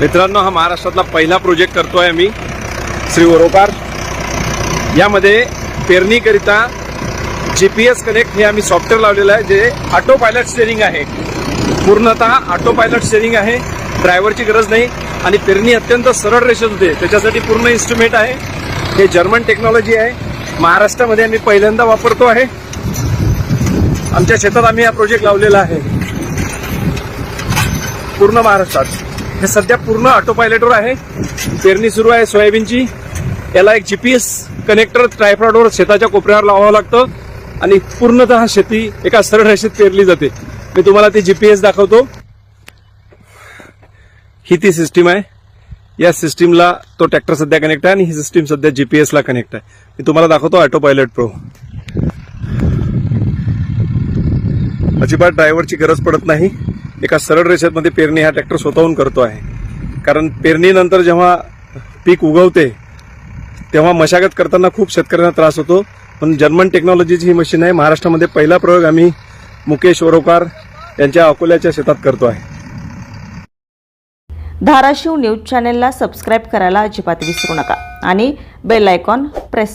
मित्रांनो हा महाराष्ट्रातला पहिला प्रोजेक्ट करतो आहे आम्ही. श्री वरोकार यामध्ये पेरणीकरिता जी पी एस कनेक्ट हे आम्ही सॉफ्टवेअर लावलेलं आहे जे ऑटो पायलट स्टेरिंग आहे. पूर्णतः ऑटो पायलट स्टेरिंग आहे ड्रायव्हरची गरज नाही आणि पेरणी अत्यंत सरळ रेषेत होते त्याच्यासाठी पूर्ण इन्स्ट्रुमेंट आहे. हे जर्मन टेक्नॉलॉजी आहे. महाराष्ट्रामध्ये आम्ही पहिल्यांदा वापरतो आहे. आमच्या शेतात आम्ही हा प्रोजेक्ट लावलेला आहे. पूर्ण महाराष्ट्रात. हे सध्या पूर्ण ऑटो पायलटवर आहे. पेरणी सुरू आहे सोयाबीनची. याला एक जीपीएस कनेक्टर ट्रायफ्रॉडवर शेताच्या कोपऱ्यावर लावावं लागतं. आणि पूर्णतः शेती एका सरळ रेषेत पेरली जाते. मी तुम्हाला ती जीपीएस दाखवतो. ही ती सिस्टीम आहे. या सिस्टीमला तो ट्रॅक्टर सध्या कनेक्ट आहे आणि ही सिस्टीम सध्या जीपीएसला कनेक्ट आहे. मी तुम्हाला दाखवतो ऑटो पायलट प्रो अजिबात ड्रायव्हरची गरज पडत नाही. एका सरळ रेषेमध्ये पेरणी हा ट्रॅक्टर स्वतःहून करतो आहे. कारण पेरणीनंतर जेव्हा पीक उगवते तेव्हा मशागत करताना खूप शेतकऱ्यांना त्रास होतो. पण जर्मन टेक्नॉलॉजीची ही मशीन आहे. महाराष्ट्रामध्ये पहिला प्रयोग आम्ही मुकेश वरोकार यांच्या अकोल्याच्या शेतात करतो आहे. धाराशिव न्यूज चॅनेलला सबस्क्राईब करायला अजिबात विसरू नका आणि बेल आयकॉन प्रेस